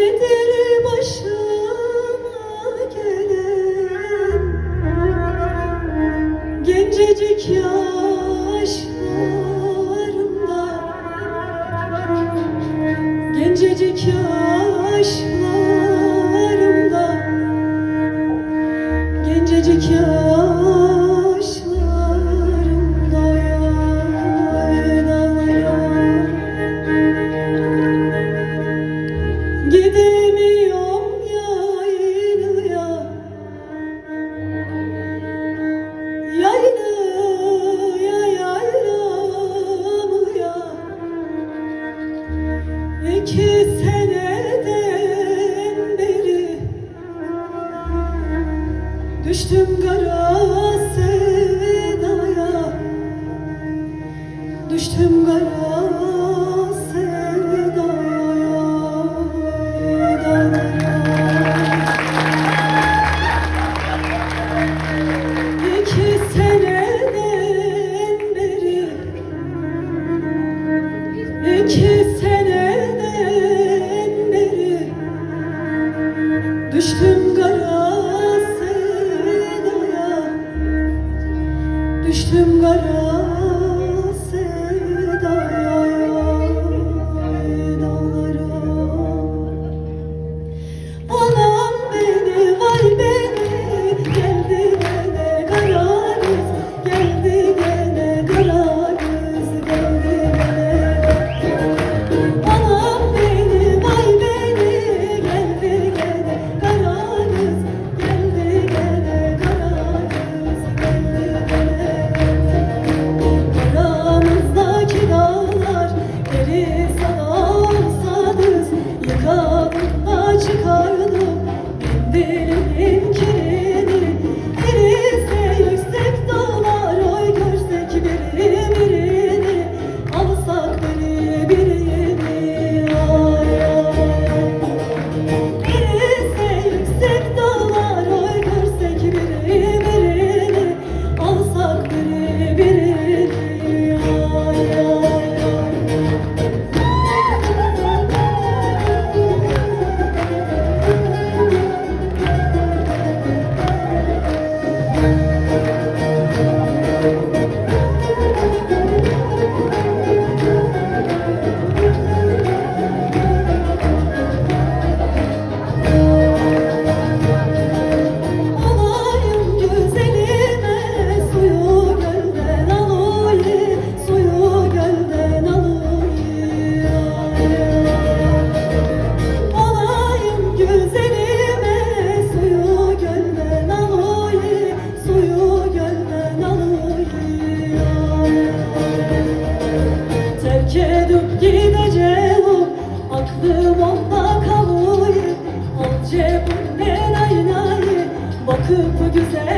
Nedir başıma gelen Gencecik yaşlarımda. Gencecik yaşlarımda. Gencecik yaşlarımda Gidemiyorum yaylaya Yaylaya yaylaya İki seneden beri Düştüm kara sevdaya. Düştüm kara Düştüm garasına Düştüm garasına güzel.